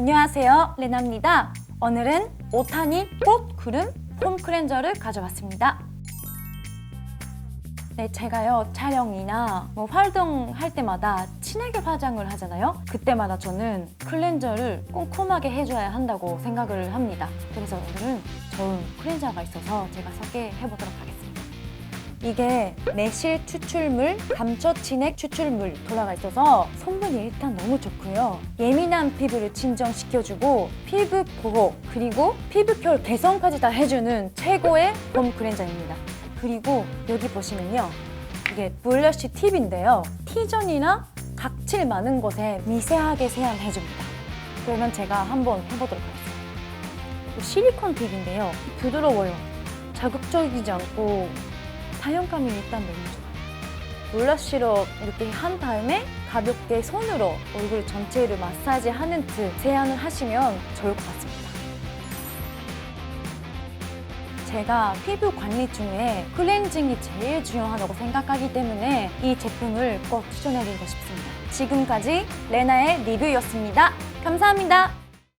안녕하세요. 레나입니다. 오늘은 오타니 꽃 구름 폼 클렌저를 가져왔습니다. 네, 제가요 촬영이나 뭐 활동할 때마다 진하게 화장을 하잖아요. 그때마다 저는 클렌저를 꼼꼼하게 해줘야 한다고 생각을 합니다. 그래서 오늘은 좋은 클렌저가 있어서 제가 소개해 보도록 하겠습니다. 이게 매실 추출물, 감초 진액 추출물 들어가 있어서 성분이 일단 너무 좋고요. 예민한 피부를 진정시켜주고 피부 보호 그리고 피부결 개선까지 다 해주는 최고의 봄 클렌저입니다. 그리고 여기 보시면요. 이게 블러쉬 팁인데요. T존이나 각질 많은 곳에 미세하게 세안해줍니다. 그러면 제가 한번 해보도록 하겠습니다. 또 실리콘 팁인데요. 부드러워요. 자극적이지 않고 사용감이 일단 너무 좋아요. 블러쉬로 이렇게 한 다음에 가볍게 손으로 얼굴 전체를 마사지 하는 듯 세안을 하시면 좋을 것 같습니다. 제가 피부 관리 중에 클렌징이 제일 중요하다고 생각하기 때문에 이 제품을 꼭 추천해드리고 싶습니다. 지금까지 레나의 리뷰였습니다. 감사합니다.